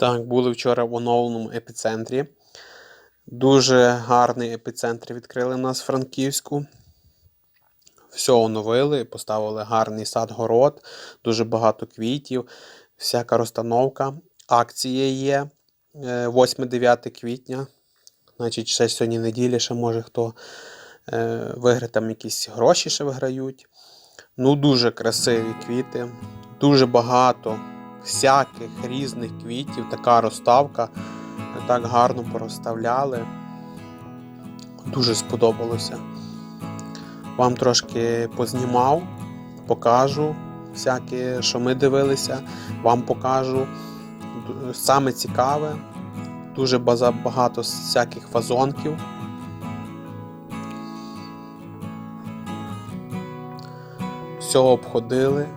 Так, були вчора в оновленому епіцентрі. Дуже гарний епіцентр відкрили у нас в Франківську. Все оновили, поставили гарний сад-город, дуже багато квітів, всяка розстановка. Акція є е, 8-9 квітня. Значить, ще сьогодні неділя, ще може хто е, виграє там якісь гроші ще виграють. Ну, дуже красиві квіти, дуже багато всяких різних квітів, така розставка. Так гарно порозставляли. Дуже сподобалося. Вам трошки познімав, покажу всяке, що ми дивилися, вам покажу. Саме цікаве, дуже багато всяких фазонків. Все обходили,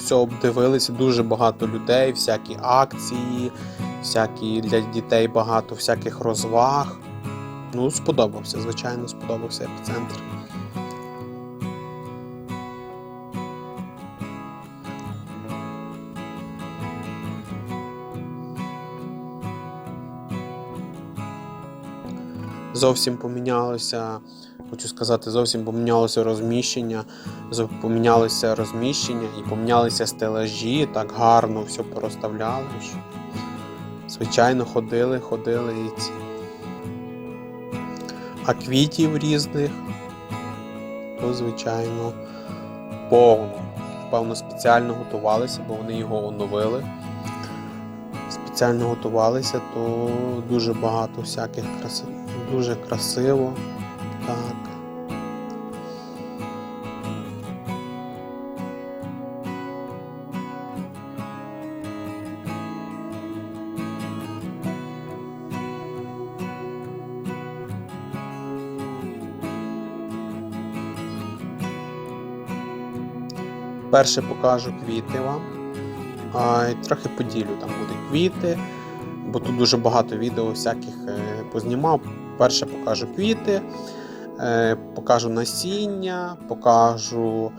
все обдивилися, дуже багато людей, всякі акції, всякі для дітей багато всяких розваг. Ну, сподобався, звичайно, сподобався епіцентр. Зовсім помінялося, хочу сказати, зовсім помінялося розміщення, помінялося розміщення і помінялися стелажі, так гарно все порозставляли. що Звичайно, ходили, ходили і ці. А квітів різних, то, звичайно, повно. Певно, спеціально готувалися, бо вони його оновили. Спеціально готувалися, то дуже багато всяких краси... дуже красиво. Так. Перше покажу квіти вам. А, трохи поділю, там буде квіти, бо тут дуже багато відео всяких е, познімав. Перше покажу квіти, покажу насіння, покажу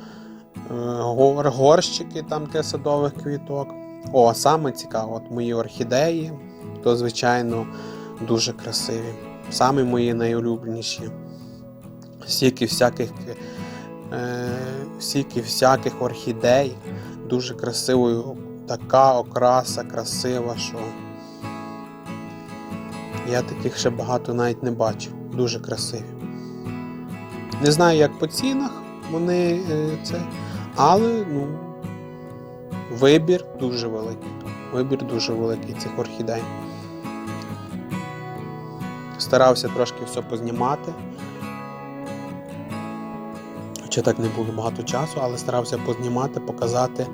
е, гор- горщики там для садових квіток. О, саме цікаво, от мої орхідеї, то, звичайно, дуже красиві. Саме мої найулюбленіші. Стільки всяких, е, стільки всяких орхідей, дуже красивою, така окраса красива, що я таких ще багато навіть не бачив. Дуже красиві. Не знаю, як по цінах вони е, це, але ну, вибір дуже великий. Вибір дуже великий цих орхідей. Старався трошки все познімати. Хоча так не було багато часу, але старався познімати, показати е,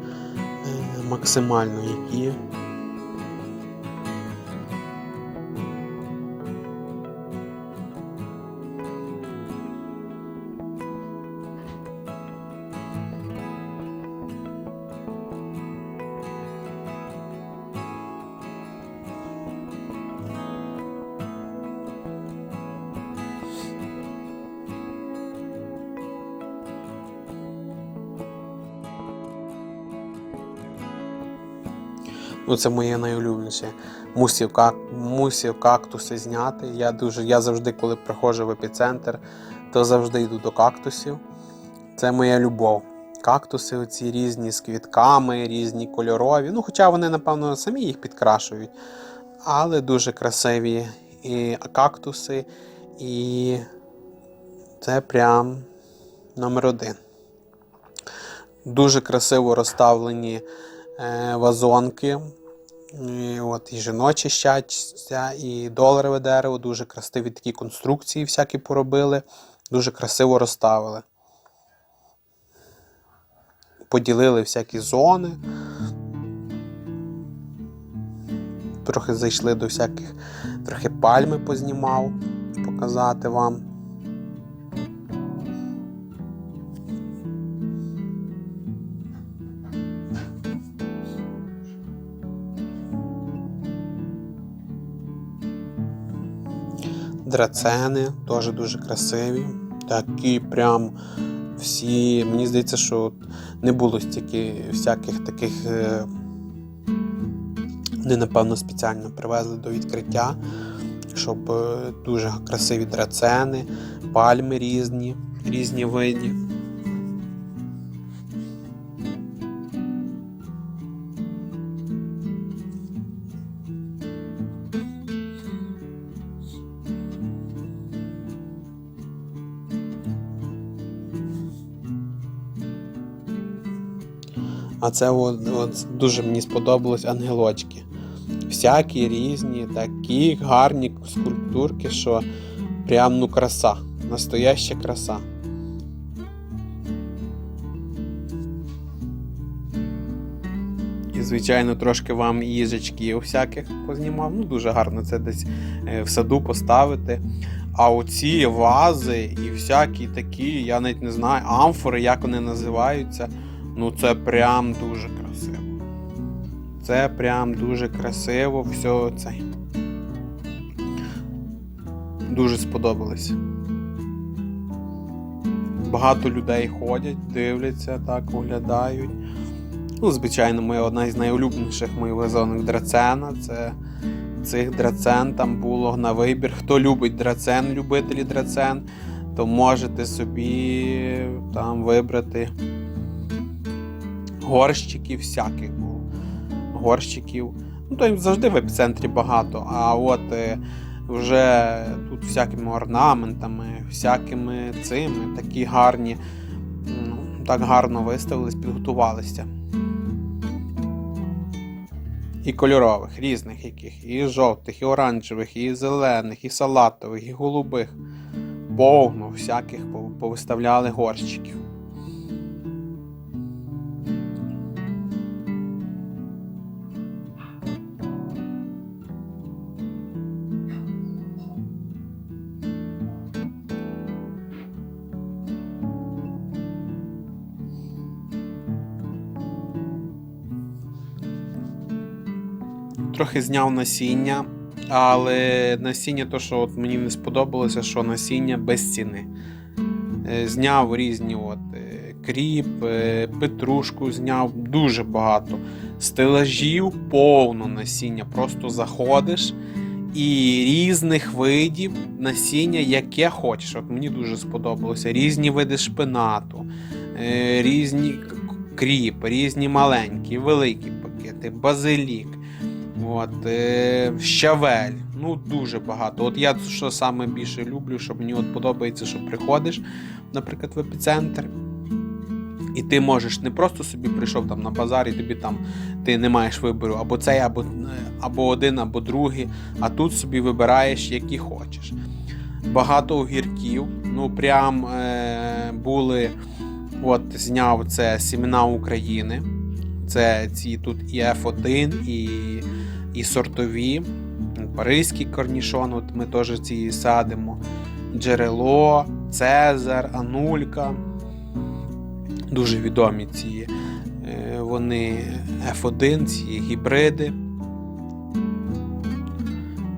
максимально які. Ну, це моє найулюбленіше. Мусів, как... мусів кактуси зняти. Я дуже, я завжди, коли приходжу в епіцентр, то завжди йду до кактусів. Це моя любов. Кактуси оці різні з квітками, різні кольорові. Ну, хоча вони, напевно, самі їх підкрашують. Але дуже красиві і кактуси. І це прям номер один. Дуже красиво розставлені вазонки. І, от, і жіноче щастя, і доларове дерево, дуже красиві такі конструкції всякі поробили, дуже красиво розставили. Поділили всякі зони. Трохи зайшли до всяких, трохи пальми познімав, показати вам. Драцени теж дуже красиві. Такі прям всі. Мені здається, що не було стільки всяких таких е, Вони, напевно, спеціально привезли до відкриття, щоб е, дуже красиві драцени, пальми різні, різні виді. А це от, от дуже мені сподобалось ангелочки. Всякі різні, такі гарні скульптурки, що прям ну краса. Настояща краса. І, звичайно, трошки вам їжачки всяких познімав. Ну, дуже гарно це десь е, в саду поставити. А оці вази і всякі такі, я навіть не знаю, амфори, як вони називаються. Ну, це прям дуже красиво. Це прям дуже красиво, все це. Дуже сподобалось. Багато людей ходять, дивляться, так, оглядають. Ну, звичайно, моя одна із найулюбленіших моїх вазонок драцена. Це цих драцен там було на вибір. Хто любить драцен, любителі драцен, то можете собі там вибрати горщиків всяких було. Горщиків. Ну, то завжди в епіцентрі багато. А от е, вже тут всякими орнаментами, всякими цими такі гарні, ну, так гарно виставились, підготувалися. І кольорових, різних яких, і жовтих, і оранжевих, і зелених, і салатових, і голубих. Повно всяких повиставляли горщиків. Трохи зняв насіння, але насіння, то, що от мені не сподобалося, що насіння без ціни. Е, зняв різні от, е, кріп, е, петрушку зняв дуже багато. Стелажів повно насіння. Просто заходиш і різних видів насіння, яке хочеш. От Мені дуже сподобалося. Різні види шпинату, різні кріп, різні маленькі, великі пакети, базилік. От, е, Щавель. Ну, дуже багато. От я що саме більше люблю, що мені от подобається, що приходиш, наприклад, в епіцентр. І ти можеш не просто собі прийшов там на базар, і тобі там ти не маєш вибору або цей, або або один, або другий, а тут собі вибираєш, які хочеш. Багато огірків. Ну, прям е, були. От зняв це Сімена України. Це ці тут і F1, і і сортові. Паризький корнішон, от ми теж ці садимо. Джерело, Цезар, Анулька. Дуже відомі ці е, вони F1, ці гібриди.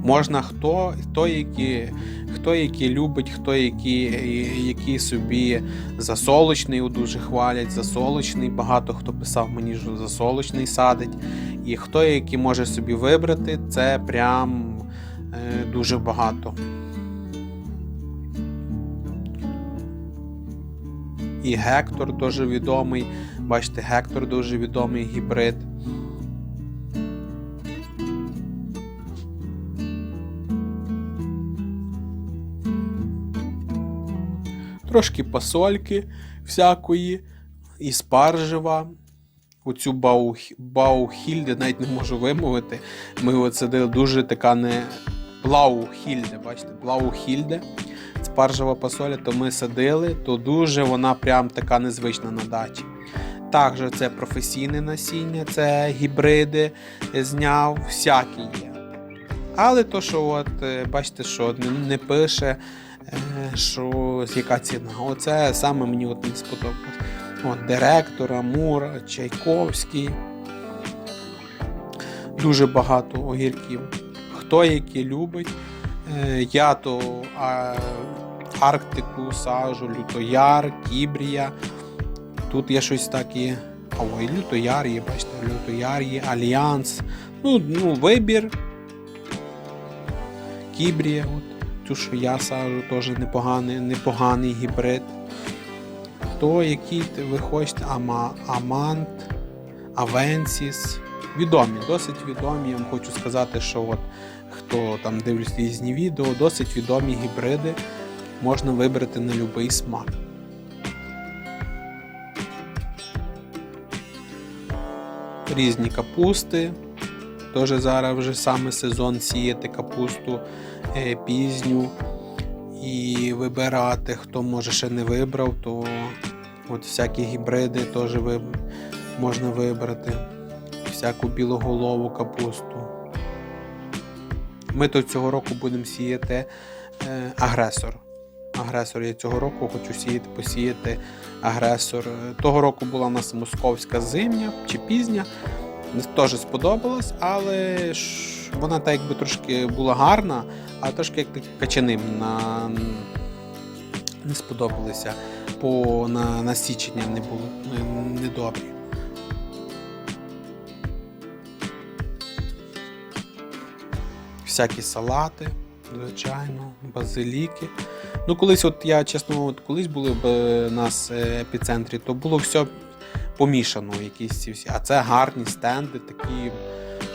Можна хто, хто які хто які любить, хто які які собі засолочний дуже хвалять, засолочний. Багато хто писав мені, що засолочний садить. І хто які може собі вибрати, це прям е, дуже багато. І Гектор дуже відомий. Бачите, Гектор дуже відомий гібрид. Трошки пасольки всякої, і спаржева. Оцю бау, Баухільде, навіть не можу вимовити. Ми сидили дуже така не Блаухільде, бачите, Блаухільде. Спаржева пасоля, то ми садили, то дуже вона прям така незвична на дачі. Також це професійне насіння, це гібриди зняв, всякі є. Але то, що от, е, бачите, що не, пише, що яка ціна. Оце саме мені от не сподобалось. От, Директор, Амур, Чайковський. Дуже багато огірків. Хто які любить. Е, я то Арктику сажу, Лютояр, Кібрія. Тут є щось таке. Ой, Лютояр є, бачите, Лютояр є, Альянс. Ну, ну вибір. Кібрія, от, що я сажу, теж непоганий, непоганий гібрид. То який ви хочете, Ама, Амант, Авенсіс. Відомі, досить відомі. Я вам хочу сказати, що от хто там дивлюсь різні відео, досить відомі гібриди можна вибрати на будь-який смак. Різні капусти. Теж зараз вже саме сезон сіяти капусту пізню і вибирати. Хто може ще не вибрав, то от всякі гібриди теж можна вибрати. Всяку білоголову капусту. Ми то цього року будемо сіяти е, агресор. Агресор я цього року хочу сіяти, посіяти агресор. Е, Того року була у нас московська зимня чи пізня. Теж сподобалась, але вона так якби трошки була гарна, а трошки як такі качани на... не сподобалися. По на, насічення не було недобрі. Всякі салати, звичайно, базиліки. Ну, колись, от я чесно, от колись були в е, нас е, епіцентрі, то було все помішано, якісь ці всі. А це гарні стенди, такі,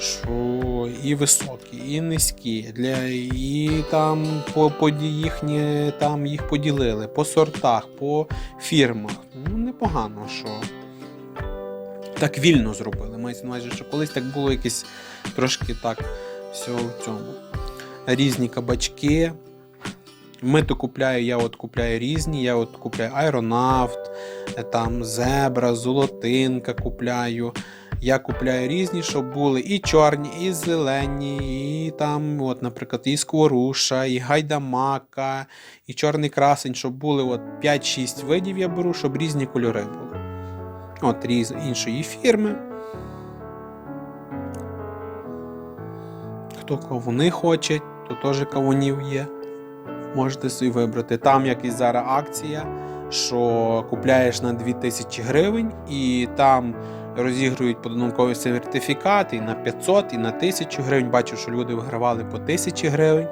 що і високі, і низькі. Для, і там по, по їхні, там їх поділили по сортах, по фірмах. Ну, непогано, що так вільно зробили. Мається увазі, що колись так було якесь трошки так все в цьому. Різні кабачки. Ми то купляю, я от купляю різні, я от купляю аеронавт, е, там зебра, золотинка купляю. Я купляю різні, щоб були і чорні, і зелені, і там, от, наприклад, і скворуша, і гайдамака, і чорний красень, щоб були от 5-6 видів я беру, щоб різні кольори були. От різ іншої фірми. Хто кавуни хоче, то теж кавунів є. Можете собі вибрати. Там якась зараз акція, що купляєш на 2000 гривень, і там розігрують подарункові сертифікати і на 500, і на 1000 гривень. Бачу, що люди вигравали по 1000 гривень.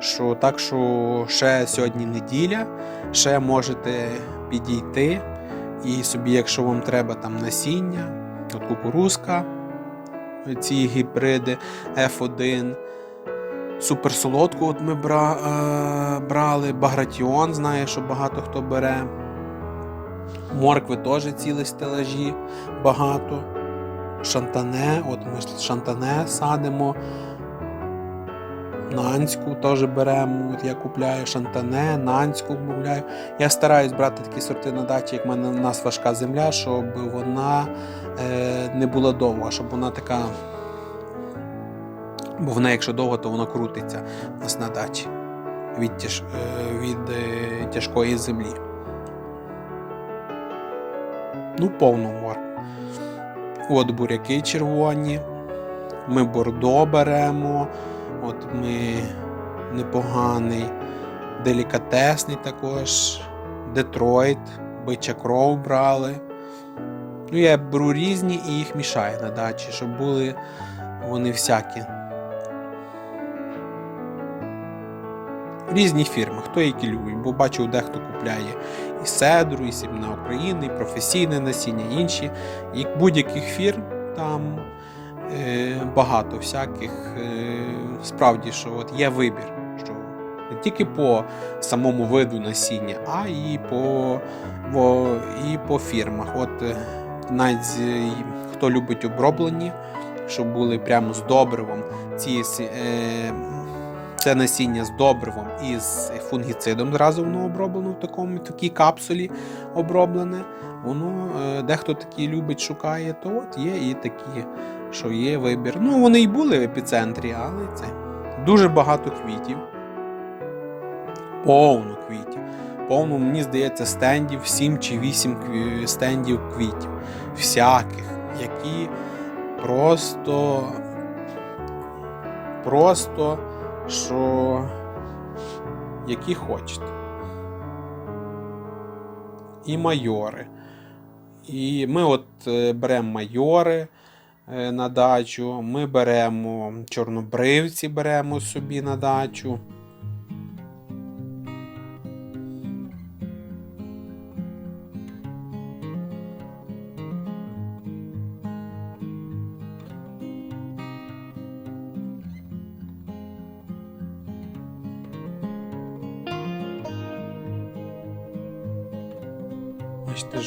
Що, так що ще сьогодні неділя, ще можете підійти. І собі, якщо вам треба там насіння, от кукурузка, ці гібриди F1. Суперсолодку от ми бра, е, брали, Багратіон, знає, що багато хто бере. Моркви теж цілі стелажі багато. Шантане, от ми шантане садимо. Нанську теж беремо. От я купляю шантане, нанську купляю. Я стараюсь брати такі сорти на дачі, як в мене у нас важка земля, щоб вона е, не була довга, щоб вона така. Бо вона, якщо довго, то вона крутиться у нас на дачі від, тяж, е, від е, тяжкої землі. Ну, повну морку. От буряки червоні. Ми бордо беремо. От ми непоганий, делікатесний також. Детройт, бича кров брали. Ну, я беру різні і їх мішаю на дачі, щоб були вони всякі. Різні фірми, хто які любить, бо бачу, дехто купляє і седру, і сімна України, і професійне насіння, інші. І будь-яких фірм там е, багато всяких. Е, справді, що от є вибір, що не тільки по самому виду насіння, а і по, по, і по фірмах. От е, навіть з- хто любить оброблені, щоб були прямо з добривом, ці е, це насіння з добривом і з фунгіцидом зразу воно оброблено в такому такій капсулі оброблене. Воно е, дехто такі любить, шукає, то от є і такі, що є вибір. Ну, вони і були в епіцентрі, але це дуже багато квітів. Повно квітів. Повно, мені здається, стендів 7 чи 8 кві- стендів квітів. Всяких, які просто. Просто що які хочете. І майори. І ми от е, беремо майори, е, на дачу. Ми беремо чорнобривці, беремо собі на дачу.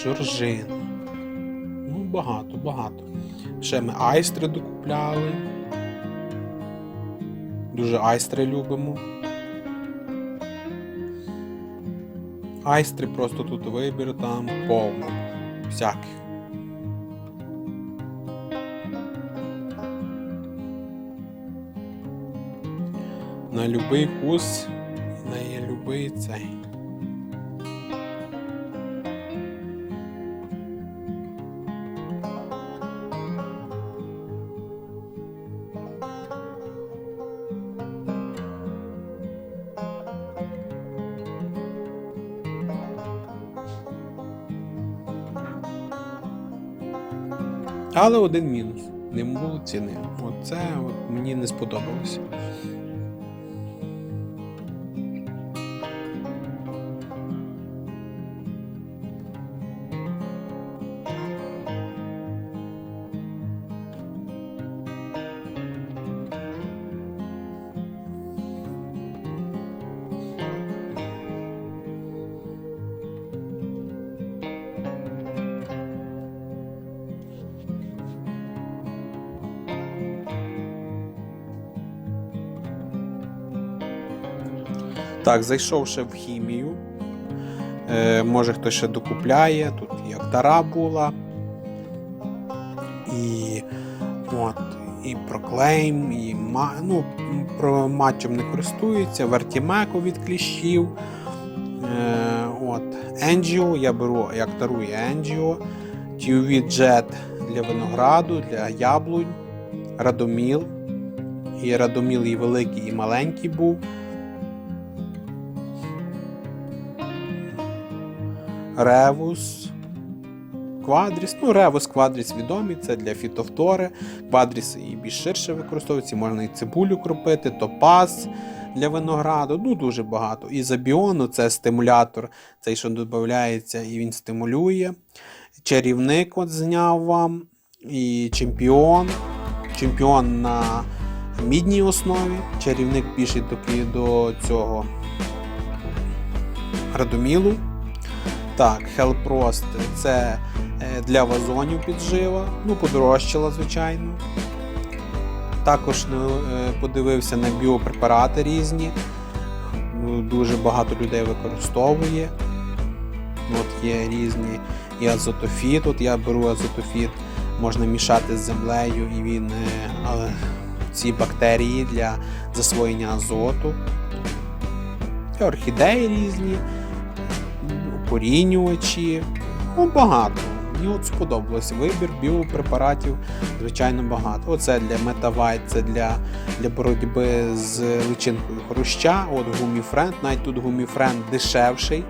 Жоржина. Ну, багато, багато. Ще ми айстри докупляли. Дуже айстри любимо. Айстри просто тут вибір там повно. Всяких. На любий вкус, на любий цей. Але один мінус. Не було ціни. Оце от мені не сподобалося. Так, зайшовши в хімію. Е, може хтось ще докупляє. Тут і Актара була. І от, і Проклейм, і ну, про матчем не користуються, Вертімеко від кліщів. Е, от, Енджіо, я беру і Актару і Енджіо. TUV Jet для винограду, для яблунь, Радоміл. І Радоміл і великий, і маленький був. Ревус, Квадріс. Ну, Ревус, Квадріс відомі, це для фітофтори. Квадріс і більш ширше використовується, можна і цибулю кропити, топаз для винограду. Ну, дуже багато. І забіону це стимулятор, цей, що додається, і він стимулює. Чарівник от зняв вам. І чемпіон. Чемпіон на мідній основі. Чарівник такий до цього Радомілу. Так, Hellprost це е, для вазонів піджива, ну, подорожчала, звичайно. Також ну, е, подивився на біопрепарати різні. Ну, Дуже багато людей використовує. От Є різні і азотофіт. От я беру азотофіт, можна мішати з землею, і він е, ці бактерії для засвоєння азоту. Орхідеї різні укорінювачі. Ну, багато. Мені от сподобалось вибір біопрепаратів, звичайно, багато. Оце для Метавайт, це для для боротьби з личинкою хруща. От гуміфренд, навіть тут гуміфренд дешевший.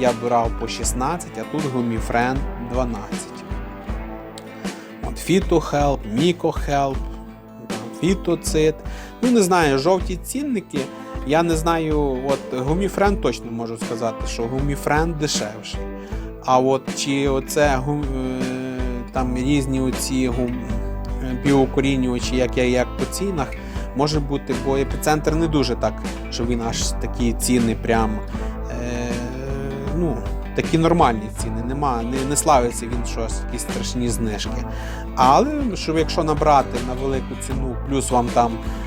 Я брав по 16, а тут гуміфренд 12. От Фітохелп, Мікохелп, Фітоцит. Ну, не знаю, жовті цінники. Я не знаю, от гуміфренд точно можу сказати, що гуміфренд дешевший. А от чи оце гум, там різні оці гум, біокорінювачі, як я як по цінах, може бути, бо епіцентр не дуже так, що він аж такі ціни прям. Е, ну, Такі нормальні ціни, нема, не не славиться він щось, якісь страшні знижки. Але щоб якщо набрати на велику ціну, плюс вам там е,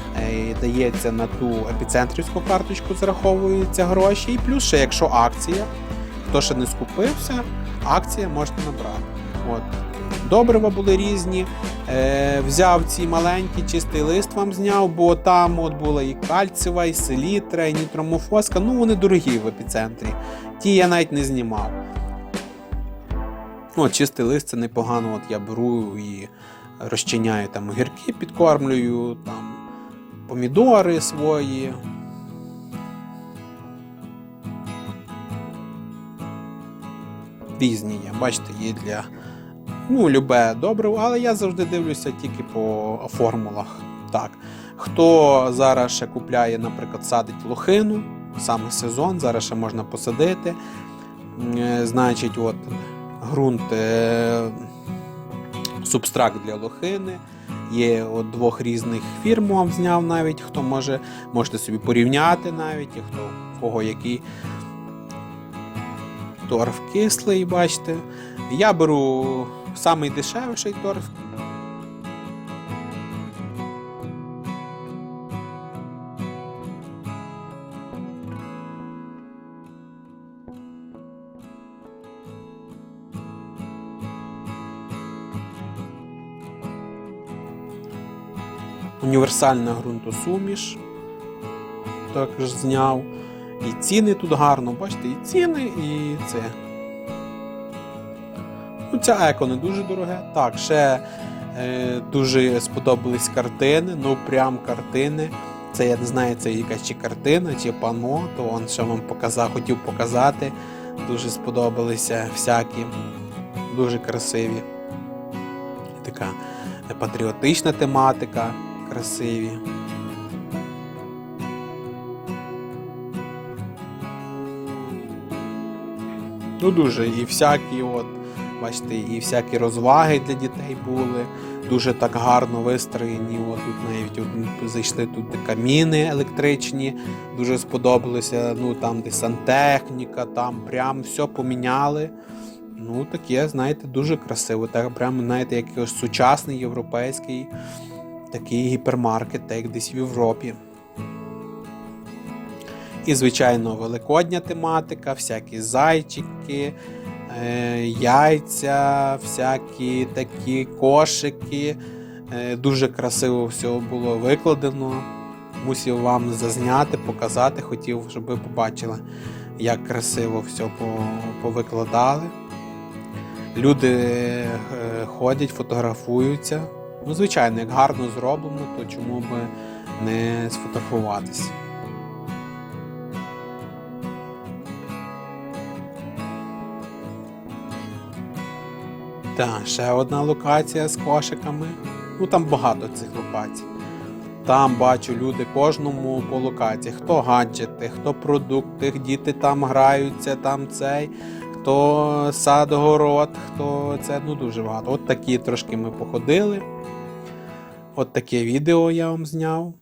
дається на ту епіцентрівську карточку, зараховуються гроші, і плюс ще якщо акція, хто ще не скупився, акція можете набрати. От. Добрива були різні. Е, Взяв ці маленькі, чистий лист вам зняв, бо там от була і кальцева, і селітра, і нітромофоска. Ну, вони дорогі в епіцентрі. Ті я навіть не знімав. От, Чистий лист це непогано. От Я беру і розчиняю там огірки, підкормлюю, там помідори свої. Різні є. Бачите, є для ну, любе добриво, але я завжди дивлюся тільки по формулах. Так. Хто зараз ще купляє, наприклад, садить лохину, саме сезон, зараз ще можна посадити. Е, Значить, от ґрунт, е, субстракт для лохини. Є от двох різних фірм вам зняв навіть, хто може, можете собі порівняти навіть, і хто кого який торф кислий, бачите. Я беру самий дешевший торф. Універсальна ґрунтосуміш. Також зняв. І ціни тут гарно, бачите, і ціни, і це. Ну, ця еко не дуже дороге. Так, ще е, дуже сподобались картини, ну прям картини. Це я не знаю, це якась чи картина, чи пано, то он ще вам показав, хотів показати. Дуже сподобалися всякі, дуже красиві. Така патріотична тематика, красиві. Ну дуже і всякі, от, бачите, і всякі розваги для дітей були. Дуже так гарно вистроєні. От тут навіть от, зайшли тут каміни електричні, дуже сподобалося. Ну там де сантехніка, там прям все поміняли. Ну, таке, знаєте, дуже красиво. Так прямо, знаєте, якийсь сучасний європейський такий гіпермаркет, як десь в Європі. І, звичайно, великодня тематика, всякі зайчики, е, яйця, всякі такі кошики. Е, Дуже красиво все було викладено. Мусив вам зазняти, показати, хотів, щоб ви побачили, як красиво все повикладали. Люди е, ходять, фотографуються. Ну, звичайно, як гарно зроблено, то чому би не сфотографуватися. Так, ще одна локація з кошиками. Ну там багато цих локацій. Там бачу люди кожному по локації. Хто гаджети, хто продукти, діти там граються, там цей, хто сад, город, хто це ну дуже багато. От такі трошки ми походили. От таке відео я вам зняв.